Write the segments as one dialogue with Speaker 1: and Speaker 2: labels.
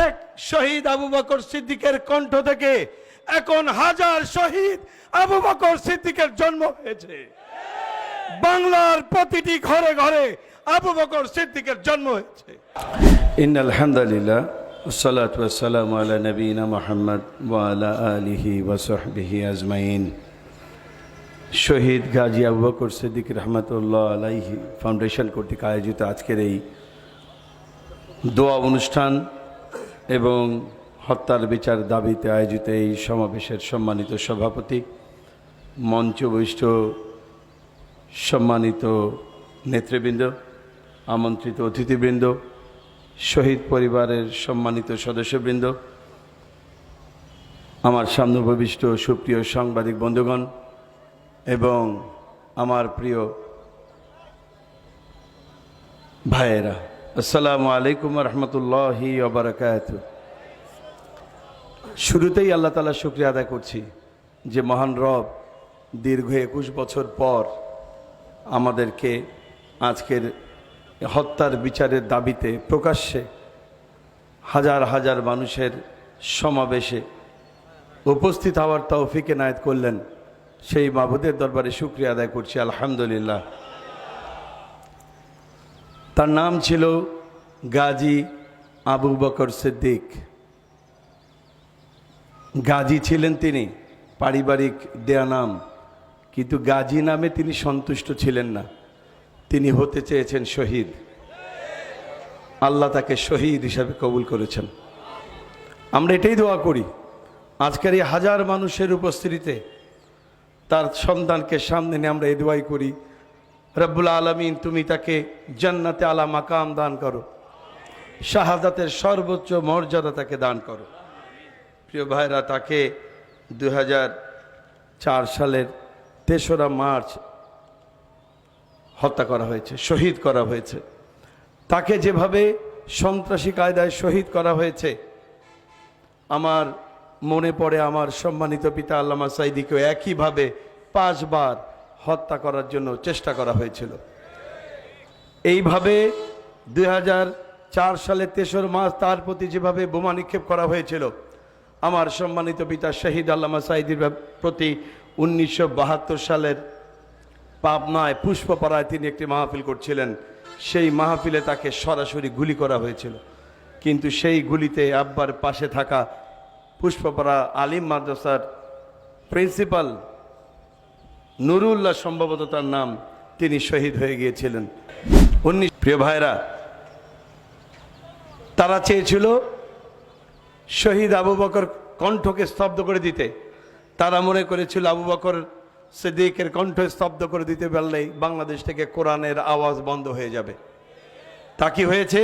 Speaker 1: এক শহীদ আবু বকর সিদ্দিকের কণ্ঠ থেকে এখন হাজার শহীদ আবু বকর সিদ্দিকের জন্ম হয়েছে বাংলার প্রতিটি ঘরে ঘরে আবু বকর সিদ্দিকের জন্ম হয়েছে
Speaker 2: إن الحمد لله والصلاة والسلام على نبينا محمد وعلى آله وصحبه أجمعين শহীদ গাজী আবু বকর সিদ্দিক রহমতুল্লাহ আলাইহি ফাউন্ডেশন কর্তৃক আয়োজিত আজকের এই দোয়া অনুষ্ঠান এবং হত্যার বিচার দাবিতে আয়োজিত এই সমাবেশের সম্মানিত সভাপতি মঞ্চবৈষ্ট সম্মানিত নেতৃবৃন্দ, আমন্ত্রিত অতিথিবৃন্দ, শহীদ পরিবারের সম্মানিত সদস্যবৃন্দ, আমার সামনেভবিষ্ট সুপ্রিয় সাংবাদিক বন্ধুগণ এবং আমার প্রিয় ভাইয়েরা। আসসালামু আলাইকুম রহমতুল্লাহি শুরুতেই আল্লাহ তালা শুক্রিয়া আদায় করছি যে মহান রব দীর্ঘ একুশ বছর পর আমাদেরকে আজকের হত্যার বিচারের দাবিতে প্রকাশ্যে হাজার হাজার মানুষের সমাবেশে উপস্থিত হওয়ার তৌফিক এনায়েত করলেন। সেই মাবুদের দরবারে শুক্রিয়া আদায় করছি, আলহামদুলিল্লাহ। তার নাম ছিল গাজী আবু বকর সিদ্দিক। গাজী ছিলেন তিনি, পারিবারিক দেয়া নাম। কিন্তু গাজী নামে তিনি সন্তুষ্ট ছিলেন না। তিনি হতে চেয়েছেন শহীদ। আল্লাহ তাকে শহীদ হিসাবে কবুল করেছেন। আমরা এটাই দোয়া করি, আজকের এই হাজার মানুষের উপস্থিতিতে তার সন্তানকে সামনে নিয়ে আমরা এই দোয়াই করি রব্বুল আলমিন, তুমি তাকে জান্নাতে আলা মাকাম দান করো। শাহাদাতের সর্বোচ্চ মর্যাদা তাকে দান করো। প্রিয় ভাইরা, তাকে দু চার সালের তেসরা মার্চ হত্যা করা হয়েছে, শহীদ করা হয়েছে। তাকে যেভাবে সন্ত্রাসী কায়দায় শহীদ করা হয়েছে, আমার মনে পড়ে আমার সম্মানিত পিতা আল্লামা সাইদিকেও একইভাবে পাঁচবার হত্যা করার জন্য চেষ্টা করা হয়েছিল। এইভাবে দুই চার সালে তেসর মাস তার প্রতি যেভাবে বোমা নিক্ষেপ করা হয়েছিল, আমার সম্মানিত পিতা শহীদ আল্লামা সাইদির প্রতি উনিশশো বাহাত্তর সালের পাবনায় পুষ্পপাড়ায় তিনি একটি মাহফিল করছিলেন। সেই মাহফিলে তাকে সরাসরি গুলি করা হয়েছিল। কিন্তু সেই গুলিতে আব্বার পাশে থাকা পুষ্পপাড়া আলিম মাদ্রাসার প্রিন্সিপাল নুরুল্লাহ সম্ভবত তার নাম, তিনি শহীদ হয়ে গিয়েছিলেন। উনিশ প্রিয় ভাইরা তারা চেয়েছিল শহীদ আবু বকর কণ্ঠকে স্তব্ধ করে দিতে। তারা মনে করেছিল আবু বকর সিদ্দিকের কণ্ঠ স্তব্ধ করে দিতে পারলেই বাংলাদেশ থেকে কোরআনের আওয়াজ বন্ধ হয়ে যাবে। তা কি হয়েছে?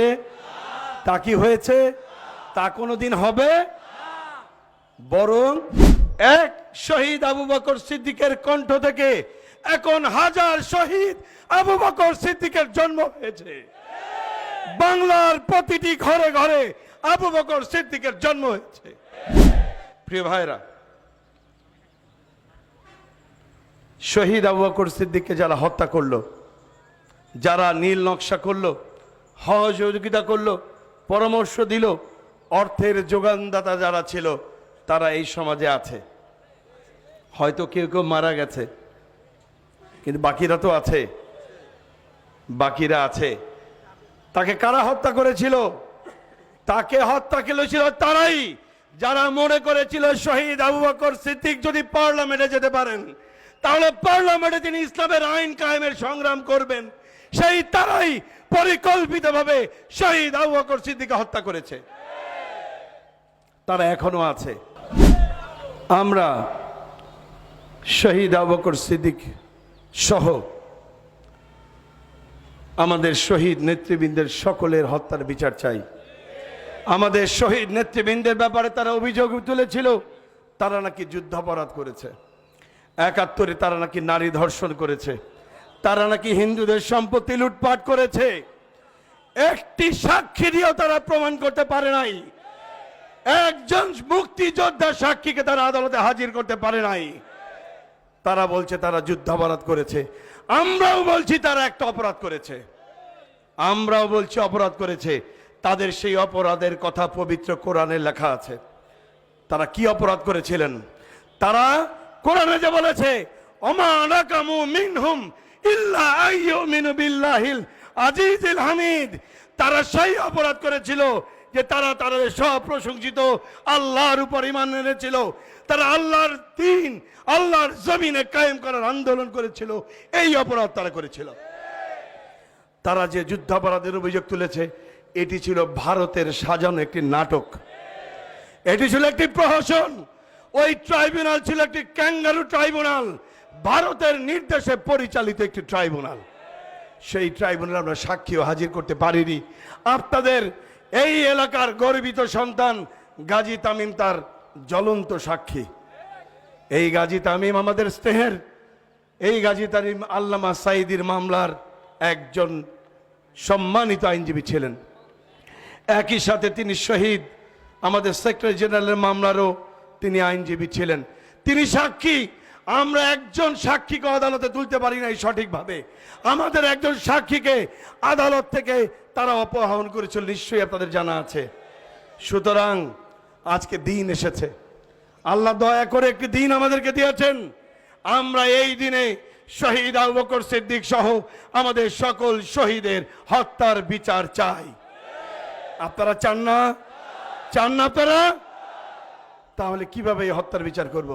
Speaker 2: তা কি হয়েছে? তা কোনোদিন হবে? বরং এক শহীদ আবু বকর সিদ্দিকের কণ্ঠ থেকে এখন হাজার শহীদ আবু বকর সিদ্দিকের জন্ম হয়েছে। বাংলার প্রতিটি ঘরে ঘরে আবু বকর সিদ্দিকের জন্ম হয়েছে। প্রিয় ভাইরা, শহীদ আবু বকর সিদ্দিককে যারা হত্যা করল, যারা নীল নকশা করল সহযোগিতা করল, পরামর্শ দিল, অর্থের যোগানদাতা যারা ছিল, তারা এই সমাজে আছে। হয়তো কেউ কেউ মারা গেছে। কিন্তু বাকিরা তো আছে। বাকিরা আছে। তাকে কারা হত্যা করেছিল? তাকে হত্যা করেছিল তারাই। যারা মনে করেছিল শহীদ আবু বকর সিদ্দিক যদি পার্লামেন্টে যেতে পারেন, তাহলে পার্লামেন্টে তিনি ইসলামের আইন কায়েমের সংগ্রাম করবেন। সেই তারাই পরিকল্পিতভাবে শহীদ আবু বকর সিদ্দিককে হত্যা করেছে। তারা এখনও আছে। আমরা শহীদ আবকর সিদ্দিক সহ আমাদের শহীদ নেতৃবৃন্দের সকলের হত্যার বিচার চাই। আমাদের শহীদ নেতৃবৃন্দের ব্যাপারে তারা অভিযোগ তুলেছিল, তারা নাকি যুদ্ধাপরাধ করেছে। একাত্তরে তারা নাকি নারী ধর্ষণ করেছে, তারা নাকি হিন্দুদের সম্পত্তি লুটপাট করেছে। একটি সাক্ষী দিয়েও তারা প্রমাণ করতে পারে নাই। একজন মুক্তিযোদ্ধা সাক্ষীকে তারা আদালতে হাজির করতে পারে নাই। তারা বলছে তারা যুদ্ধাপরাধ করেছে। আমরাও বলছি তারা একটা অপরাধ করেছে। আমরাও বলছি অপরাধ করেছে। তাদের সেই অপরাধের কথা পবিত্র কোরআনে লেখা আছে। তারা কি অপরাধ করেছিলেন? তারা কোরআনে যে বলেছে হামিদ। তারা সেই অপরাধ করেছিল যে তারা তাদের স্বপ্রশংসিত আল্লাহর উপর ইমান এনেছিল। তারা আল্লাহর দিন, আল্লাহর জমিনে কায়েম করার আন্দোলন করেছিল। এই অপরাধ তারা করেছিল। তারা যে যুদ্ধাপরাধের অভিযোগ তুলেছে, এটি ছিল ভারতের সাজানো একটি নাটক। এটি ছিল একটি প্রহসন। ওই ট্রাইব্যুনাল ছিল একটি ক্যাঙ্গারু ট্রাইব্যুনাল। ভারতের নির্দেশে পরিচালিত একটি ট্রাইব্যুনাল। সেই ট্রাইব্যুনাল আমরা সাক্ষীও হাজির করতে পারিনি। আপনাদের এই এলাকার গর্বিত সন্তান গাজী তামিম তার জ্বলন্ত সাক্ষী। এই গাজী তামিম আমাদের স্নেহের, এই গাজী তামিম আল্লামা সাইদির মামলার একজন সম্মানিত আইনজীবী ছিলেন। একই সাথে তিনি শহীদ, আমাদের সেক্রেটারি জেনারেলের মামলারও তিনি আইনজীবী ছিলেন। তিনি সাক্ষী, আমরা একজন সাক্ষীকে আদালতে তুলতে পারি নাই সঠিকভাবে। আমাদের একজন সাক্ষীকে আদালত থেকে তারা অপহরণ করেছিল, নিশ্চয়ই আপনাদের জানা আছে। সুতরাং আজকে দিন এসেছে। আল্লাহ দয়া করে একটি দিন আমাদেরকে দিয়েছেন। আমরা এই দিনে শহীদ আবু বকর সিদ্দিক সহ আমাদের সকল শহীদের হত্যার বিচার চাই। আপনারা চান না? চান না আপনারা? তাহলে কীভাবে এই হত্যার বিচার করব?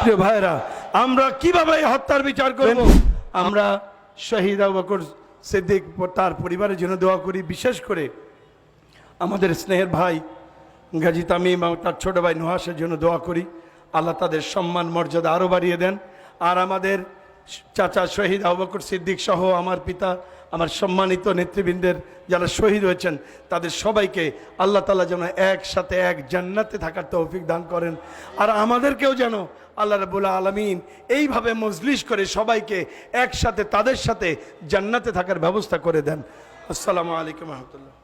Speaker 2: প্রিয় ভাইরা আমরা কীভাবে হত্যার বিচার করব? আমরা শহীদ আবাকর বকর সিদ্দিক তার পরিবারের জন্য দোয়া করি বিশেষ করে আমাদের স্নেহের ভাই গাজী তামিম এবং তার ছোট ভাই নুহাসের জন্য দোয়া করি। আল্লাহ তাদের সম্মান মর্যাদা আরও বাড়িয়ে দেন। আর আমাদের চাচা শহীদ আবাকর বকর সিদ্দিক সহ আমার পিতা আমার সম্মানিত নেতৃবৃন্দের যারা শহীদ হয়েছেন, তাদের সবাইকে আল্লাহ তালা যেন একসাথে এক জান্নাতে থাকার তৌফিক দান করেন। আর আমাদেরকেও যেন আল্লাহ রবুল্লা আলমিন এইভাবে মজলিশ করে সবাইকে একসাথে, তাদের সাথে জান্নাতে থাকার ব্যবস্থা করে দেন। আসসালামু আলাইকুম রহমতুল্লাহ।